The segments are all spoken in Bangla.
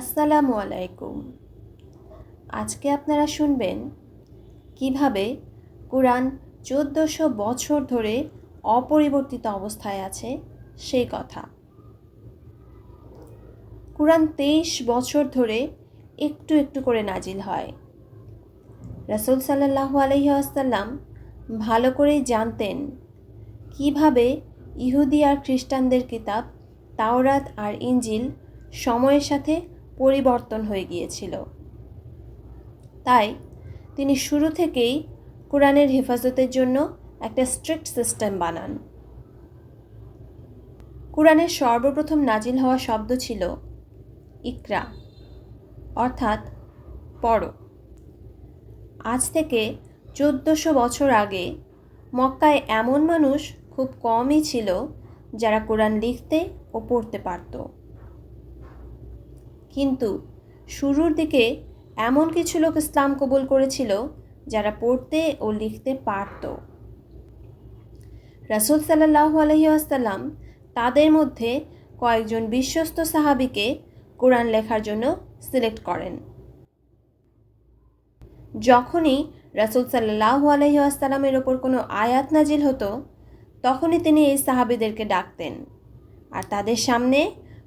আসসালামু আলাইকুম। আজকে আপনারা শুনবেন কীভাবে কোরআন চোদ্দোশো বছর ধরে অপরিবর্তিত অবস্থায় আছে সেই কথা। কোরআন তেইশ বছর ধরে একটু একটু করে নাজিল হয়। রাসুল সাল্লাহু আলহি আসাল্লাম ভালো করেই জানতেন কীভাবে ইহুদি আর খ্রিস্টানদের কিতাব, তাওরাত আর ইঞ্জিল সময়ের সাথে পরিবর্তন হয়ে গিয়েছিল। তাই তিনি শুরু থেকেই কোরআনের হেফাজতের জন্য একটা স্ট্রিক্ট সিস্টেম বানান। কোরআনের সর্বপ্রথম নাজিল হওয়া শব্দ ছিল ইকরা, অর্থাৎ পড়ো। আজ থেকে চোদ্দোশো বছর আগে মক্কায় এমন মানুষ খুব কমই ছিল যারা কোরআন লিখতে ও পড়তে পারত। কিন্তু শুরুর দিকে এমন কিছু লোক ইসলাম কবুল করেছিল যারা পড়তে ও লিখতে পারত। রাসুল সাল্লাহ আলহিউসাল্লাম তাদের মধ্যে কয়েকজন বিশ্বস্ত সাহাবিকে কোরআন লেখার জন্য সিলেক্ট করেন। যখনই রাসুল সাল্লাহ আলহিউসাল্লামের ওপর কোনো আয়াত নাজিল হতো, তখনই তিনি এই সাহাবিদেরকে ডাকতেন। আর তাদের সামনে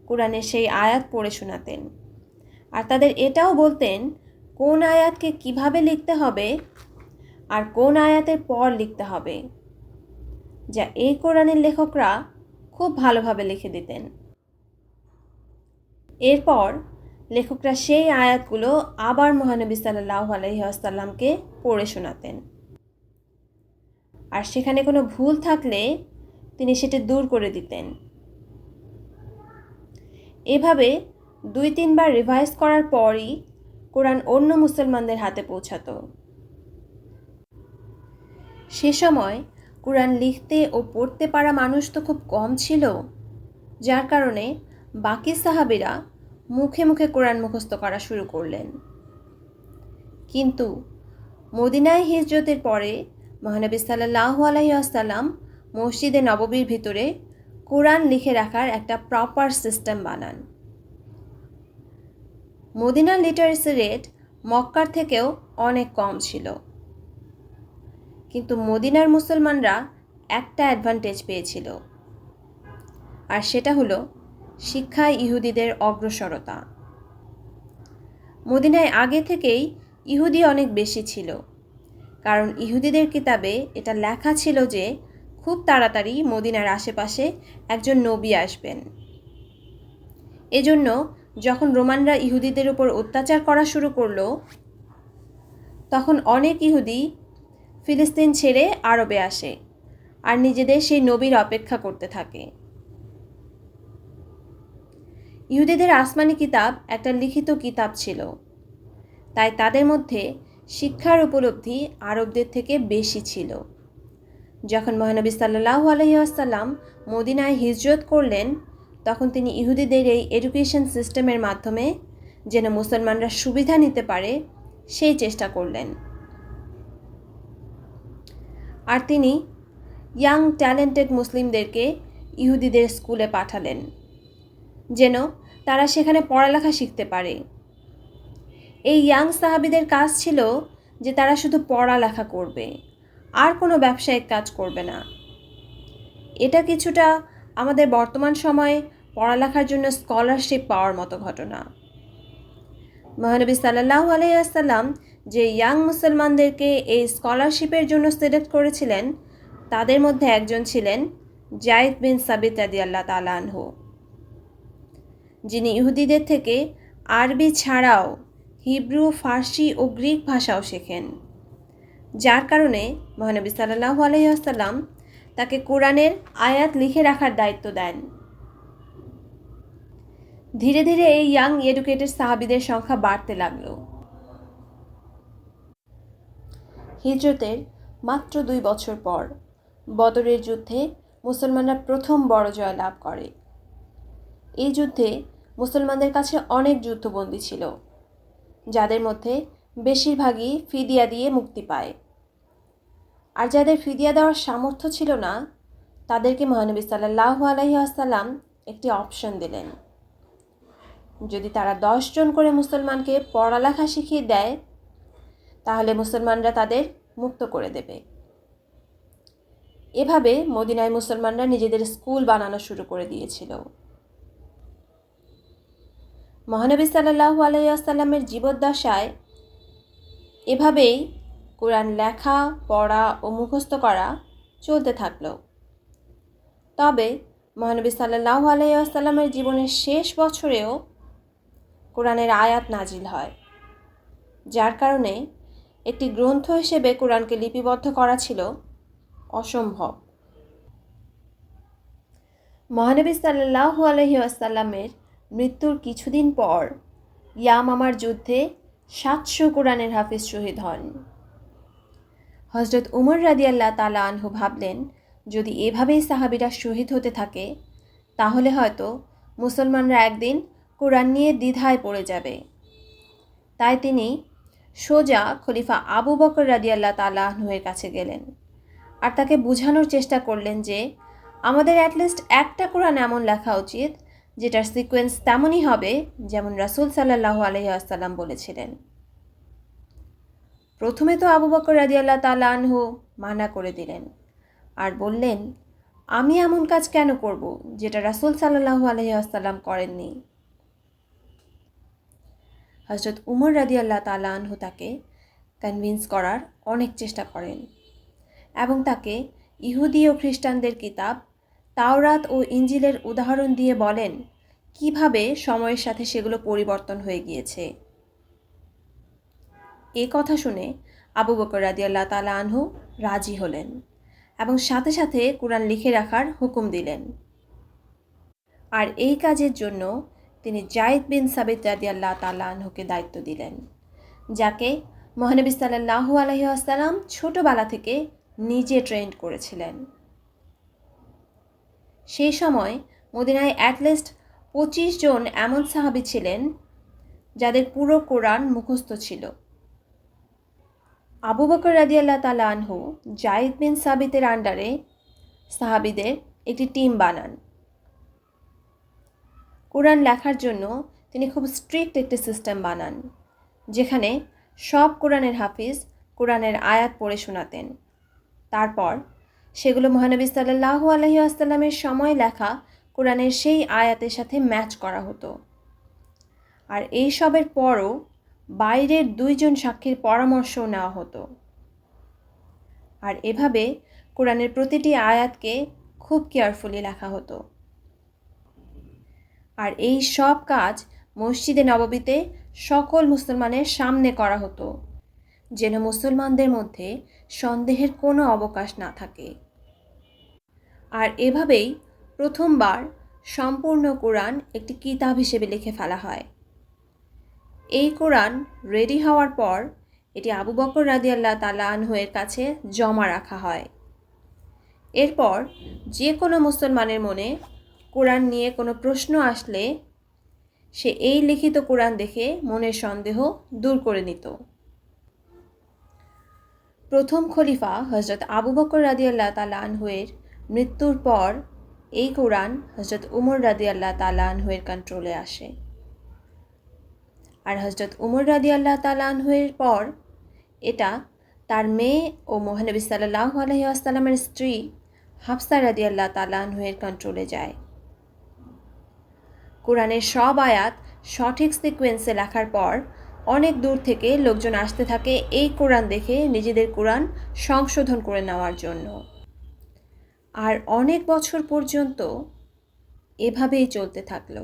কোরআনের সেই আয়াত পড়ে শোনাতেন। আর তাদের এটাও বলতেন, কোন আয়াতকে কীভাবে লিখতে হবে আর কোন আয়াতের পর লিখতে হবে, যা এই কোরআনের লেখকরা খুব ভালোভাবে লিখে দিতেন। এরপর লেখকরা সেই আয়াতগুলো আবার মহানবী সাল্লাহ আলহিহাসাল্লামকে পড়ে শোনাতেন। আর সেখানে কোনো ভুল থাকলে তিনি সেটা দূর করে দিতেন। এভাবে দুই তিনবার রিভাইজ করার পরই কোরআন অন্য মুসলমানদের হাতে পৌঁছাতো। সে সময় কোরআন লিখতে ও পড়তে পারা মানুষ তো খুব কম ছিল, যার কারণে বাকি সাহাবিরা মুখে মুখে কোরআন মুখস্থ করা শুরু করলেন। কিন্তু মদিনায় হিজরতের পরে মহানবী সাল্লাহ আলাইসাল্লাম মসজিদে নববীর ভিতরে কোরআন লিখে রাখার একটা প্রপার সিস্টেম বানান। মদিনার লিটারেসি রেট মক্কার থেকেও অনেক কম ছিল। কিন্তু মদিনার মুসলমানরা একটা অ্যাডভান্টেজ পেয়েছিল। আর সেটা হলো শিক্ষায় ইহুদিদের অগ্রসরতা। মদিনায় আগে থেকেই ইহুদি অনেক বেশি ছিল। কারণ ইহুদিদের কিতাবে এটা লেখা ছিল যে খুব তাড়াতাড়ি মদিনার আশেপাশে একজন নবী আসবেন। এজন্য যখন রোমানরা ইহুদিদের উপর অত্যাচার করা শুরু করল, তখন অনেক ইহুদি ফিলিস্তিন ছেড়ে আরবে আসে আর নিজেদের সেই নবীর অপেক্ষা করতে থাকে। ইহুদিদের আসমানি কিতাব একটা লিখিত কিতাব ছিল। তাই তাদের মধ্যে শিক্ষার উপলব্ধি আরবদের থেকে বেশি ছিল। যখন মহানবী সাল্লাহ আলহিহাসাল্লাম মদিনায় হিজরত করলেন, তখন তিনি ইহুদিদের এই এডুকেশন সিস্টেমের মাধ্যমে যেন মুসলমানরা সুবিধা নিতে পারে, সেই চেষ্টা করলেন। আর তিনি ইয়াং ট্যালেন্টেড মুসলিমদেরকে ইহুদিদের স্কুলে পাঠালেন, যেন তারা সেখানে পড়ালেখা শিখতে পারে। এই ইয়াং সাহাবিদের কাজ ছিল যে তারা শুধু পড়ালেখা করবে। আর কোনো ব্যবসায়িক কাজ করবে না। এটা কিছুটা আমাদের বর্তমান সময়ে পড়ালেখার জন্য স্কলারশিপ পাওয়ার মতো ঘটনা। মহানবী সাল্লাহ আলাইসাল্লাম যে ইয়াং মুসলমানদেরকে এই স্কলারশিপের জন্য সিলেক্ট করেছিলেন, তাদের মধ্যে একজন ছিলেন জায়দ বিন সাবিত আদি আল্লাহ তালানহু যিনি ইহুদিদের থেকে আরবি ছাড়াও হিব্রু, ফার্সি ও গ্রিক ভাষাও শেখেন। যার কারণে মহানবী সাল্লাহ আলহিহাসাল্লাম তাকে কোরআনের আয়াত লিখে রাখার দায়িত্ব দেন। ধীরে ধীরে এই ইয়াং এডুকেটেড সাহাবিদের সংখ্যা বাড়তে লাগল। হিজরতের মাত্র দুই বছর পর বদরের যুদ্ধে মুসলমানরা প্রথম বড় জয় লাভ করে। এই যুদ্ধে মুসলমানদের কাছে অনেক যুদ্ধবন্দী ছিল, যাদের মধ্যে বেশিরভাগই ফিদিয়া দিয়ে মুক্তি পায়। আর যাদের ফিদিয়া দেওয়ার সামর্থ্য ছিল না, তাদেরকে মহানবী সাল্লাহ আলহি আসাল্লাম একটি অপশন দিলেন। যদি তারা দশজন করে মুসলমানকে পড়ালেখা শিখিয়ে দেয়, তাহলে মুসলমানরা তাদের মুক্ত করে দেবে। এভাবে মদিনায় মুসলমানরা নিজেদের স্কুল বানানো শুরু করে দিয়েছিল। মহানবী সাল্লাহু আলাইসাল্লামের জীবদ্দশায় এভাবেই কোরআন লেখা, পড়া ও মুখস্থ করা চলতে থাকল। তবে মহানবী সাল্লাহু আলাইসাল্লামের জীবনের শেষ বছরেও কোরআনের আয়াত নাজিল হয়, যার কারণে একটি গ্রন্থ হিসেবে কোরআনকে লিপিবদ্ধ করা ছিল অসম্ভব। মহানবী সাল্লাহু আলহি আসাল্লামের মৃত্যুর কিছুদিন পর ইয়ামামার যুদ্ধে সাতশো কোরআনের হাফিজ শহীদ হন। হজরত উমর রাদিয়াল্লাহ তালা আনহু ভাবলেন, যদি এভাবেই সাহাবিরা শহীদ হতে থাকে, তাহলে হয়তো মুসলমানরা একদিন কোরআন নিয়ে দ্বিধায় পড়ে যাবে। তাই তিনি সোজা খলিফা আবু বকর রাদিয়াল্লাহ তালা আনহুয়ের কাছে গেলেন আর তাকে বোঝানোর চেষ্টা করলেন যে, আমাদের অ্যাটলিস্ট একটা কোরআন এমন লেখা উচিত যেটার সিকোয়েন্স তেমনই হবে যেমন রাসুল সাল্লাহু আলহি আসাল্লাম বলেছিলেন। প্রথমে তো আবু বকর রাদিয়াল্লাহ তালা আনহু মানা করে দিলেন আর বললেন, আমি এমন কাজ কেন করব যেটা রাসুল সাল্লাহু আলহি আসাল্লাম করেননি? হজরত উমর রাদিয়াল্লাহ তালা আনহু তাকে কনভিন্স করার অনেক চেষ্টা করেন এবং তাকে ইহুদি ও খ্রিস্টানদের কিতাব তাওরাত ও ইঞ্জিলের উদাহরণ দিয়ে বলেন, কীভাবে সময়ের সাথে সেগুলো পরিবর্তন হয়ে গিয়েছে? এ কথা শুনে আবু বকর রাদিয়াল্লাহ তালা আনহু রাজি হলেন এবং সাথে সাথে কোরআন লিখে রাখার হুকুম দিলেন। আর এই কাজের জন্য তিনি জায়দ বিন সাবিত রাদিয়াল্লাহ তালা আনহুকে দায়িত্ব দিলেন, যাকে মহানবী সাল্লাহু আলহি আসসালাম ছোটোবেলা থেকে নিজে ট্রেন্ড করেছিলেন। সেই সময় মদিনায় অ্যাটলিস্ট পঁচিশ জন এমন সাহাবি ছিলেন যাদের পুরো কোরআন মুখস্থ ছিল। আবু বকর রাদিয়াল্লাহ তালা আনহু জাইদ বিন সাবিতের আন্ডারে সাহাবিদের একটি টিম বানান। কোরআন লেখার জন্য তিনি খুব স্ট্রিক্ট একটি সিস্টেম বানান, যেখানে সব কোরআনের হাফিজ কোরআনের আয়াত পড়ে শোনাতেন। তারপর সেগুলো মহানবী সাল্লাহু আলহি আসাল্লামের সময় লেখা কোরআনের সেই আয়াতের সাথে ম্যাচ করা হতো। আর এই সবের পরও বাইরের দুইজন সাক্ষীর পরামর্শও নেওয়া হতো। আর এভাবে কোরআনের প্রতিটি আয়াতকে খুব কেয়ারফুলি লেখা হতো। আর এই সব কাজ মসজিদে নববীতে সকল মুসলমানের সামনে করা হতো, যেন মুসলমানদের মধ্যে সন্দেহের কোনো অবকাশ না থাকে। আর এভাবেই প্রথমবার সম্পূর্ণ কোরআন একটি কিতাব হিসেবে লিখে ফেলা হয়। এই কোরআন রেডি হওয়ার পর এটি আবু বকর রাদিয়াল্লাহ তালা আনহুয়ের কাছে জমা রাখা হয়। এরপর যে কোনো মুসলমানের মনে কোরআন নিয়ে কোনো প্রশ্ন আসলে সে এই লিখিত কোরআন দেখে মনের সন্দেহ দূর করে নিত। প্রথম খলিফা হজরত আবু বকর রাদিয়াল্লাহ তালা আনহুয়ের মৃত্যুর পর এই কোরআন হজরত উমর রাদিয়াল্লাহ তালা আনহুয়ের কন্ট্রোলে আসে। আর হজরত উমর রাদিয়াল্লাহ তালা আনহুয়ের পর এটা তার মেয়ে ও মহানবী সাল্লাহ আলহি আসসালামের স্ত্রী হাফসা রাদিয়াল্লাহ তালা আনহুয়ের কন্ট্রোলে যায়। কোরআনের সব আয়াত সঠিক সিকোয়েন্সে লেখার পর অনেক দূর থেকে লোকজন আসতে থাকে এই কোরআন দেখে নিজেদের কোরআন সংশোধন করে নেওয়ার জন্য। আর অনেক বছর পর্যন্ত এভাবেই চলতে থাকল।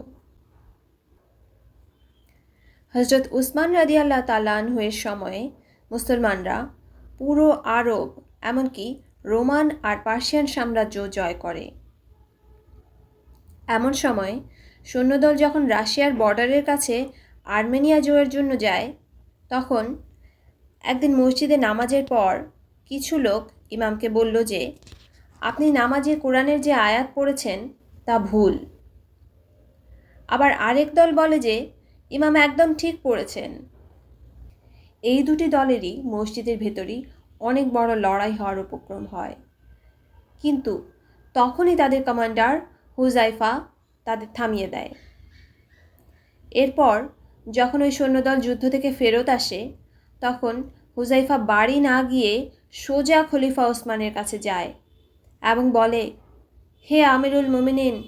হজরত উসমান রাদিয়াল্লাহ তালানহুয়ের সময়ে মুসলমানরা পুরো আরব, এমনকি রোমান আর পার্সিয়ান সাম্রাজ্য জয় করে। এমন সময় সৈন্যদল যখন রাশিয়ার বর্ডারের কাছে আর্মেনিয়া জয়ের জন্য যায়, তখন একদিন মসজিদে নামাজের পর কিছু লোক ইমামকে বলল যে আপনি নামাজে কোরআনের যে আয়াত পড়েছেন, তা ভুল। আবার আরেক দল বলে যে, ইমাম একদম ঠিক পড়েছেন। এই দুটি দলেরই মসজিদের ভেতরই অনেক বড় লড়াই হওয়ার উপক্রম হয়। কিন্তু তখনই তাদের কমান্ডার হুজাইফা তাদের থামিয়ে দেয়। এরপর যখন ওই সৈন্যদল যুদ্ধ থেকে ফেরত আসে, তখন হুজাইফা বাড়ি না গিয়ে সোজা খলিফা ওসমানের কাছে যায়। এবং বলে, হে আমিরুল মুমিনিন,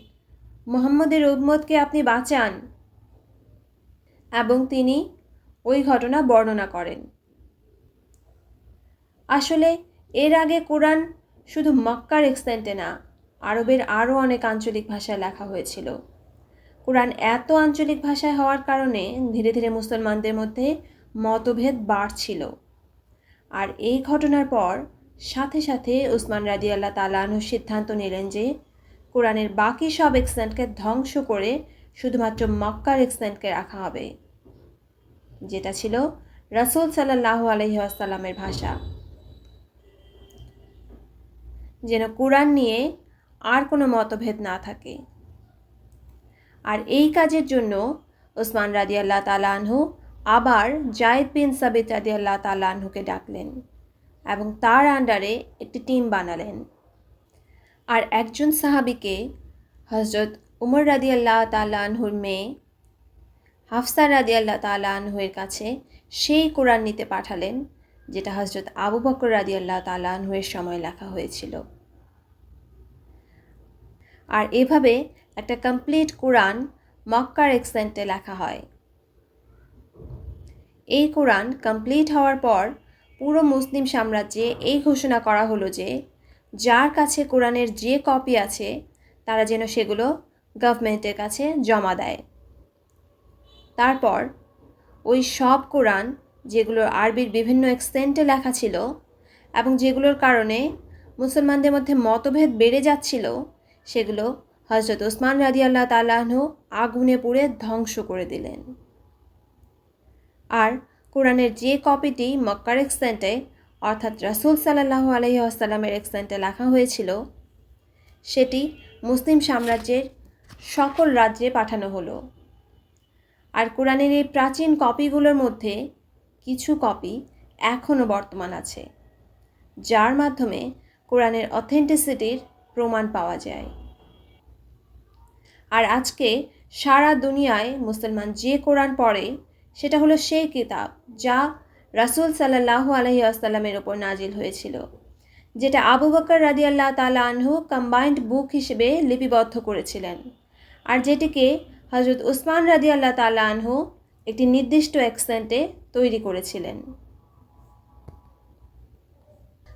মোহাম্মদের উম্মতকে আপনি বাঁচান। এবং তিনি ওই ঘটনা বর্ণনা করেন। আসলে এর আগে কোরআন শুধু মক্কার এক্সটেন্টে না, আরবের আরও অনেক আঞ্চলিক ভাষায় লেখা হয়েছিল। কোরআন এত আঞ্চলিক ভাষায় হওয়ার কারণে ধীরে ধীরে মুসলমানদের মধ্যে মতভেদ বাড়ছিল। আর এই ঘটনার পর সাথে সাথে উসমান রাজি আল্লাহ তালানহ সিদ্ধান্ত নিলেন যে কোরআনের বাকি সব এক্সেন্টকে ধ্বংস করে শুধুমাত্র মক্কার এক্সেন্টকে রাখা হবে। যেটা ছিল রাসুল সাল্লাহ আলহিহাসাল্লামের ভাষা। যেন কোরআন নিয়ে আর কোনো মতভেদ না থাকে। আর এই কাজের জন্য ওসমান রাজি আল্লাহ তালানহু আবার জায়দ বিন সাবিত রাজি আল্লাহ তালানহুকে ডাকলেন। এবং তার আন্ডারে একটি টিম বানালেন। আর একজন সাহাবিকে হজরত উমর রাদি আল্লাহ তালানহুর মেয়ে হাফসা রাদি আল্লাহ তালানহুয়ের কাছে সেই কোরআন নিতে পাঠালেন, যেটা হজরত আবু বকর রাদি আল্লাহ তালানহুয়ের সময় লেখা হয়েছিল। আর এভাবে একটা কমপ্লিট কোরআন মক্কার এক্সেন্টে লেখা হয়। এই কোরআন কমপ্লিট হওয়ার পর পুরো মুসলিম সাম্রাজ্যে এই ঘোষণা করা হলো যে, যার কাছে কোরআনের যে কপি আছে, তারা যেন সেগুলো গভর্নমেন্টের কাছে জমা দেয়। তারপর, ওই সব কোরআন যেগুলো আরবির বিভিন্ন এক্সটেন্টে লেখা ছিল এবং যেগুলোর কারণে মুসলমানদের মধ্যে মতভেদ বেড়ে যাচ্ছিল, সেগুলো হজরত ওসমান রাজি আল্লাহ আগুনে পুড়ে ধ্বংস করে দিলেন। আর কোরআনের যে কপিটি মক্কার এক্সেন্টে অর্থাৎ রাসুল সাল্লাহ আলহি আসাল্লামের এক্সেন্টে লেখা হয়েছিল, সেটি মুসলিম সাম্রাজ্যের সকল রাজ্যে পাঠানো হলো। আর কোরআনের এই প্রাচীন কপিগুলোর মধ্যে কিছু কপি এখনও বর্তমান আছে, যার মাধ্যমে কোরআনের অথেন্টিসিটির প্রমাণ পাওয়া যায়। আর আজকে সারা দুনিয়ায় মুসলমান যে কোরআন পড়ে সেটা হলো সেই কিতাব যা রাসুল সাল্লাহ আলহি আসাল্লামের ওপর নাজিল হয়েছিল, যেটা আবু বকর রাদি আল্লাহ তালা আনহু কম্বাইন্ড বুক হিসেবে লিপিবদ্ধ করেছিলেন। আর যেটিকে হজরত উসমান রাদি আল্লাহ তালা আনহু একটি নির্দিষ্ট অ্যাকসেন্টে তৈরি করেছিলেন।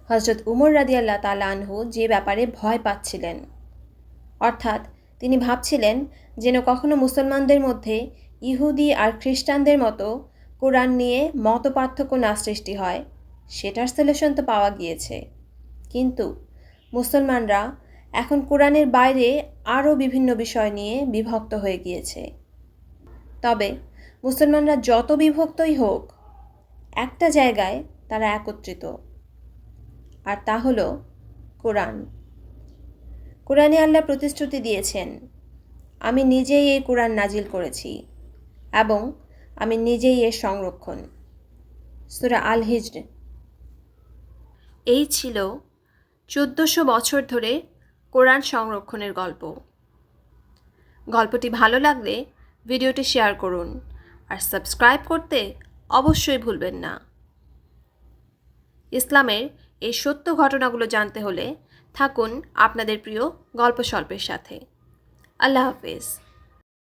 হজরত উমর রাদি আল্লাহ তালা আনহু যে ব্যাপারে ভয় পাচ্ছিলেন, অর্থাৎ তিনি ভাবছিলেন যেন কখনো মুসলমানদের মধ্যে ইহুদি আর খ্রিস্টানদের মতো কোরআন নিয়ে মত পার্থক্য না সৃষ্টি হয়, সেটার সলিউশন তো পাওয়া গিয়েছে। কিন্তু মুসলমানরা এখন কোরআনের বাইরে আরও বিভিন্ন বিষয় নিয়ে বিভক্ত হয়ে গিয়েছে। তবে মুসলমানরা যত বিভক্তই হোক, একটা জায়গায় তারা একত্রিত, আর তা হলো কোরআন। কোরআনে আল্লাহ প্রতিশ্রুতি দিয়েছেন, আমি নিজেই এই কোরআন নাজিল করেছি। এবং আমি নিজেই এর সংরক্ষণ। সুরা আল হিজর এই ছিল চোদ্দোশো বছর ধরে কোরআন সংরক্ষণের গল্প। গল্পটি ভালো লাগলে ভিডিওটি শেয়ার করুন আর সাবস্ক্রাইব করতে অবশ্যই ভুলবেন না। ইসলামের এই সত্য ঘটনাগুলো জানতে হলে থাকুন আপনাদের প্রিয় গল্প স্বল্পের সাথে। আল্লাহ হাফেজ।